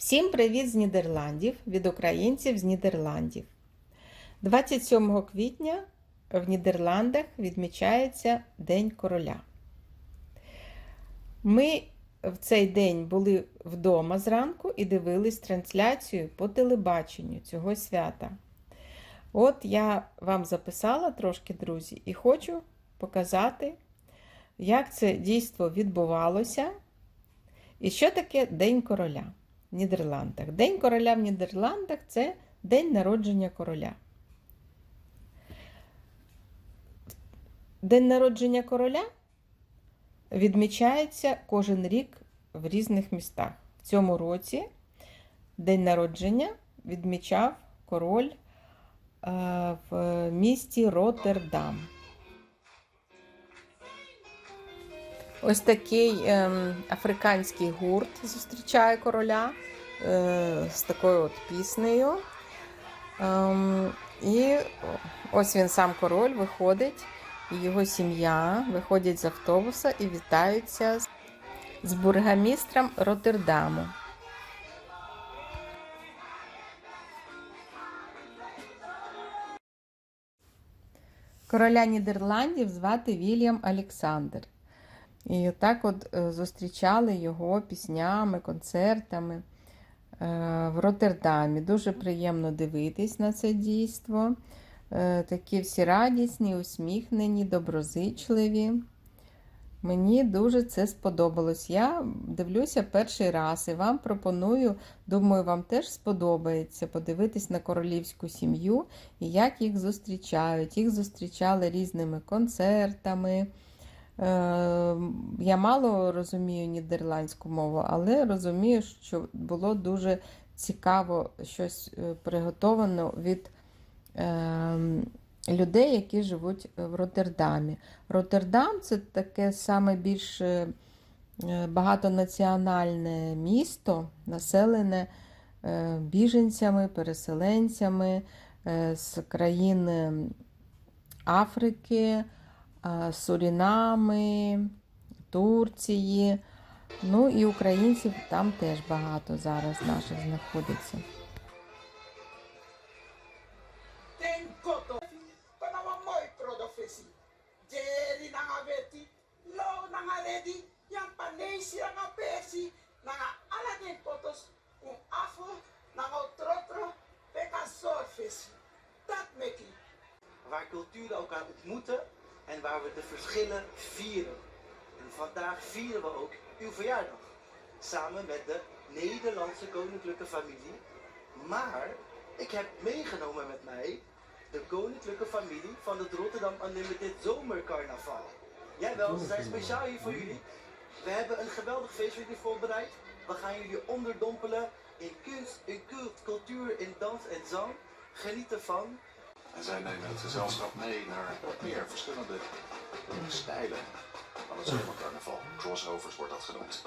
Всім привіт з Нідерландів від українців з Нідерландів. 27 квітня в Нідерландах відмічається День короля. Ми в цей день були вдома зранку і дивились трансляцію по телебаченню цього свята. От я вам записала трошки, друзі, і хочу показати, як це дійство відбувалося і що таке День короля Нідерландах. День короля в Нідерландах це день народження короля. День народження короля відмічається кожен рік в різних містах. В цьому році день народження відмічав король е, в місті Роттердам. Ось такий ем, африканський гурт зустрічає короля е, з такою от піснею. Ем, і ось він сам король виходить, і його сім'я виходять з автобуса і вітаються з, бургомістром Роттердаму. Короля Нідерландів звати Вільям Олександр. І так от е, зустрічали його піснями, концертами е, в Роттердамі. Дуже приємно дивитись на це дійство. Е, Такі всі радісні, усміхнені, доброзичливі. Мені дуже це сподобалось. Я дивлюся перший раз і вам пропоную, думаю, вам теж сподобається подивитись на королівську сім'ю і як їх зустрічають. Їх зустрічали різними концертами. Е, Я мало розумію нідерландську мову, але розумію, що було дуже цікаво щось е, приготовано від е, людей, які живуть в Роттердамі. Роттердам це таке саме більш багатонаціональне місто, населене біженцями, переселенцями з країн Африки, Сурінами, Турції. Ну і українців там теж багато зараз наших знаходиться. waar culturen elkaar ontmoeten en waar we de verschillen vieren. En vandaag vieren we ook uw verjaardag. Samen met de Nederlandse koninklijke familie. Maar ik heb meegenomen met mij de koninklijke familie van het Rotterdam Unlimited Zomercarnaval. Jawel, ze zijn speciaal hier voor jullie. We hebben een geweldig feest voor jullie voorbereid. We gaan jullie onderdompelen in kunst, in cult, cultuur, in dans en zang. Geniet ervan. En zij nemen het gezelschap mee naar meer verschillende stijlen van het zomercarnaval. Crossovers wordt dat genoemd.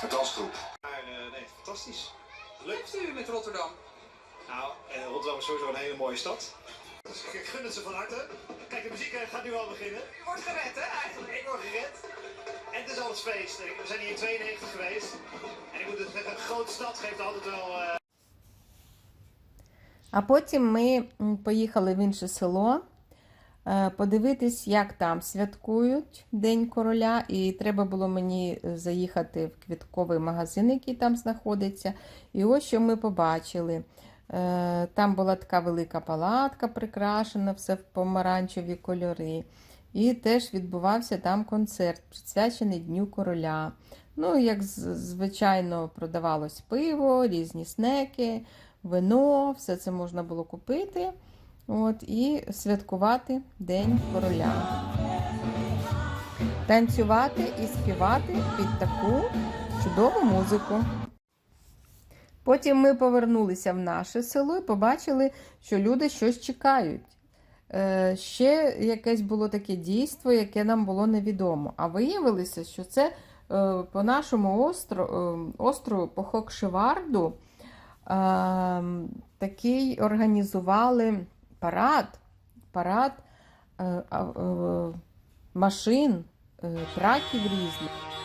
Het dansgroep. Maar eh, nee, fantastisch. Leuk u met Rotterdam. Nou, eh, Rotterdam is sowieso een hele mooie stad. Dus ik gun het ze van harte. Kijk, de muziek eh, gaat nu al beginnen. U wordt gered, hè, eigenlijk? Ik word gered. En het is alles feest. We zijn hier in 92 geweest. En ik moet het zeggen, een grote stad geeft altijd wel... eh, А потім ми м, поїхали в інше село е, подивитись, як там святкують День короля. І треба було мені е, заїхати в квітковий магазин, який там знаходиться. І ось що ми побачили. Е, Там була така велика палатка, прикрашена, все в помаранчеві кольори. І теж відбувався там концерт, присвячений Дню короля. Ну, як звичайно, продавалось пиво, різні снеки, вино, все це можна було купити. От, і святкувати День короля. Танцювати і співати під таку чудову музику. Потім ми повернулися в наше село і побачили, що люди щось чекають. е, ще якесь було таке дійство, яке нам було невідомо. А виявилося, що це е, по нашому е, острову, по Хокшеварду, е, такий організували парад, парад е, е, машин, е, траків різних.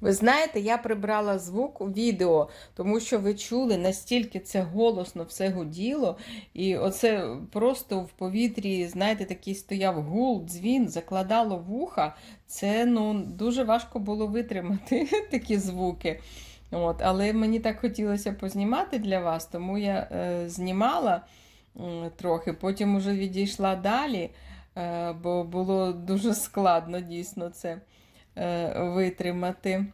Ви знаєте, я прибрала звук у відео, тому що ви чули, настільки це голосно все гуділо. І оце просто в повітрі, знаєте, такий стояв гул, дзвін, закладало вуха. Це ну, дуже важко було витримати такі звуки. От, але мені так хотілося познімати для вас, тому я е, знімала м, трохи, потім уже відійшла далі, е, бо було дуже складно дійсно це е, витримати.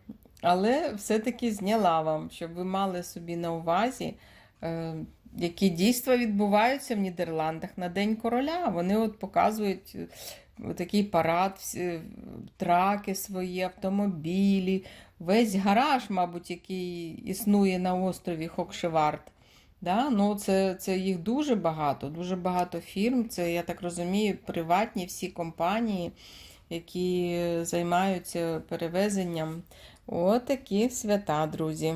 Але все-таки зняла вам, щоб ви мали собі на увазі, е, які дійства відбуваються в Нідерландах на День короля. Вони от показують е, такий парад, траки свої, автомобілі, весь гараж, мабуть, який існує на острові Хокшевард. Да? Ну, це, це їх дуже багато, дуже багато фірм. Це, я так розумію, приватні всі компанії, які займаються перевезенням. Отакі свята, друзі.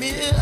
Me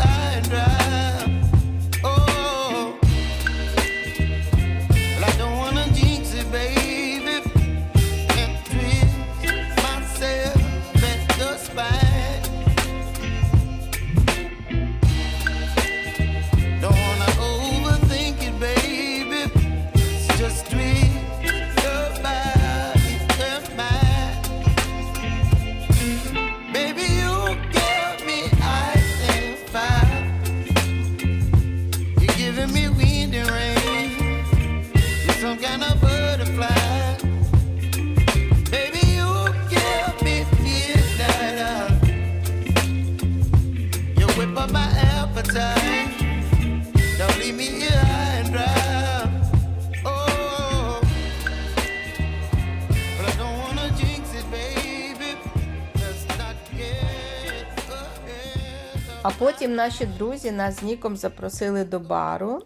А потім наші друзі нас з Ніком запросили до бару,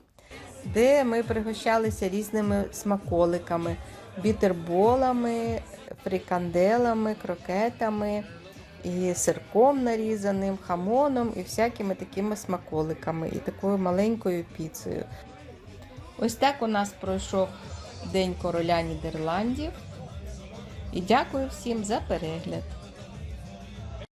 де ми пригощалися різними смаколиками, бітерболами, фриканделами, крокетами, і сирком нарізаним, хамоном і всякими такими смаколиками, і такою маленькою піцею. Ось так у нас пройшов День короля Нідерландів. І дякую всім за перегляд.